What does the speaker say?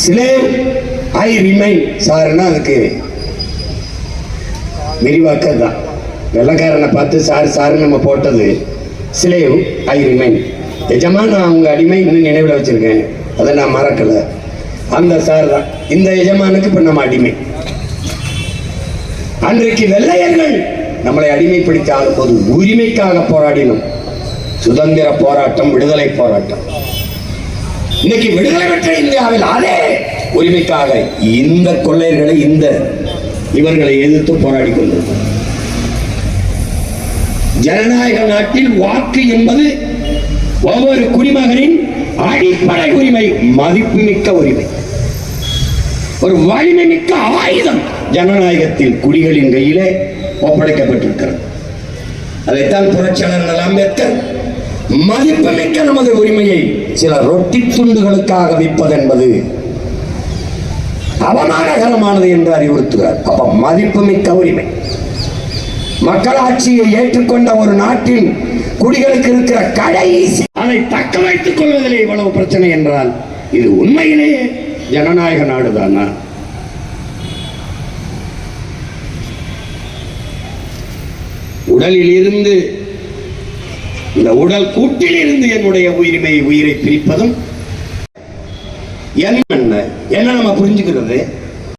Slave ஐ remain சார்னா அதுக்கு? விரிவாக்கம் தான் வெள்ளக்காரனை பார்த்து சார் சார் நம்ம போட்டது. ஸ்லேவ் ஐ ரிமைன் எஜமா நான் அவங்க அடிமை இன்னும் நினைவில் வச்சிருக்கேன். அதை நான் மறக்கலை. அந்த சார் தான். இந்த எஜமானுக்கு இப்போ நம்ம அடிமை. அன்றைக்கு வெள்ளையர்கள் நம்மளை அடிமைப்படுத்தி ஆளும்போது உரிமைக்காக போராடினோம். சுதந்திர போராட்டம் விடுதலை போராட்டம். இன்னைக்கு விடுதலை பெற்ற இந்தியாவில் அதே உரிமைக்காக இந்த கொள்ளையர்களை இந்த இவர்களை எதிர்த்து போராடி கொண்டிருக்கிறார் ஜனநாயக நாட்டில் வாக்கு என்பது ஒவ்வொரு குடிமகனின் அடிப்படை உரிமை மதிப்புமிக்க உரிமை. ஒரு வலிமை மிக்க ஆயுதம் ஜனநாயகத்தில் குடிகளின் கையிலே ஒப்படைக்கப்பட்டிருக்கிறது. அதைத்தான் புரட்சியாளர் அம்பேத்கர் மதிப்புமிக்க நமது உரிமையை சில ரொட்டி துண்டுகளுக்காக விற்பது என்பது அவமானகரமானது என்று அறிவுறுத்துகிறார். அப்ப மதிப்புமிக்க உரிமை. மக்களாட்சியை ஏற்றுக்கொண்ட ஒரு நாட்டின் குடிகளுக்கு இருக்கிற கடைசி அதை தக்க வைத்துக் கொள்வதிலே இவ்வளவு பிரச்சனை என்றால் இது உண்மையிலேயே ஜனநாயக நாடுதானா? உடலில் இருந்து இந்த உடல் கூட்டில் இருந்து என்னுடைய உரிமை உயிரை பிரிப்பதும் என்ன என்ன நம்ம புரிஞ்சுக்கிறது?